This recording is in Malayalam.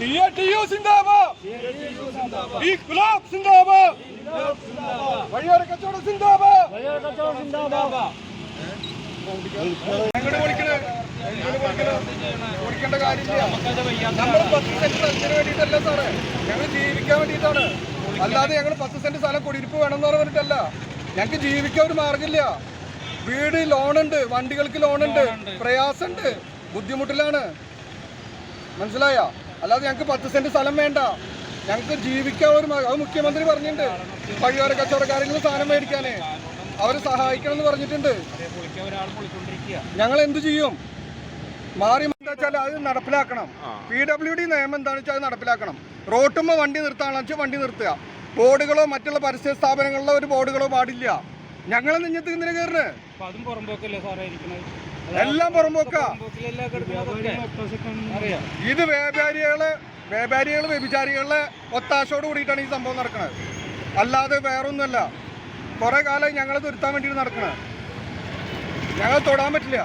സിഐടിയു സിന്ദാബാദ് ഇൻക്ലാബ് സിന്ദാബാദ് വഴിയോര കച്ചവടം സിന്ദാബാദ് കാര്യമില്ല. നമ്മൾ ഞങ്ങൾ ജീവിക്കാൻ വേണ്ടിയിട്ടാണ്. അല്ലാതെ ഞങ്ങൾ പത്ത് സെന്റ് സ്ഥലം കുടിയിരിപ്പ് വേണമെന്ന് പറഞ്ഞിട്ടല്ല. ഞങ്ങൾക്ക് ജീവിക്കാൻ ഒരു മാർഗമില്ല വീട് ലോണുണ്ട്. വണ്ടികൾക്ക് ലോണുണ്ട്. പ്രയാസമുണ്ട്. ബുദ്ധിമുട്ടിലാണ്. മനസ്സിലായ? അല്ലാതെ ഞങ്ങൾക്ക് പത്ത് സെന്റ് സ്ഥലം വേണ്ട. ഞങ്ങൾക്ക് ജീവിക്കാൻ ഒരു അത് മുഖ്യമന്ത്രി പറഞ്ഞിട്ടുണ്ട്. വഴിയോര കച്ചവടക്കാരെങ്കിലും സാധനം മേടിക്കാനേ. അവരെ സഹായിക്കണം എന്ന് പറഞ്ഞിട്ടുണ്ട്. ഞങ്ങൾ എന്ത് ചെയ്യും? മാറി വെച്ചാൽ അത് നടപ്പിലാക്കണം. പി ഡബ്ല്യു ഡി നിയമം എന്താണെന്ന് വെച്ചാൽ അത് നടപ്പിലാക്കണം. റോട്ടുമ്പോൾ വണ്ടി നിർത്താണെന്ന് വെച്ചാൽ വണ്ടി നിർത്തുക. ബോർഡുകളോ മറ്റുള്ള പരിസ്ഥിതി സ്ഥാപനങ്ങളിലോ ഒരു ബോർഡുകളോ പാടില്ല. ഞങ്ങളെ നെഞ്ഞത്ത് ഇന്നലെ കയറുന്നത് അതും പുറമ്പോക്കല്ലേ സാറേ ഇരിക്കണത്? എല്ലാം പുറമ്പോക്ക ഇത് വ്യാപാരികൾ വ്യാപാരികൾ വ്യഭിചാരികളെ ഒത്താശയോട് കൂടിയിട്ടാണ് ഈ സംഭവം നടക്കുന്നത് അല്ലാതെ വേറൊന്നുമല്ല. കുറെ കാലം ഞങ്ങളെ തുരുത്താൻ വേണ്ടിയിട്ട് നടക്കണേ ഞങ്ങൾ തൊടാൻ പറ്റില്ല.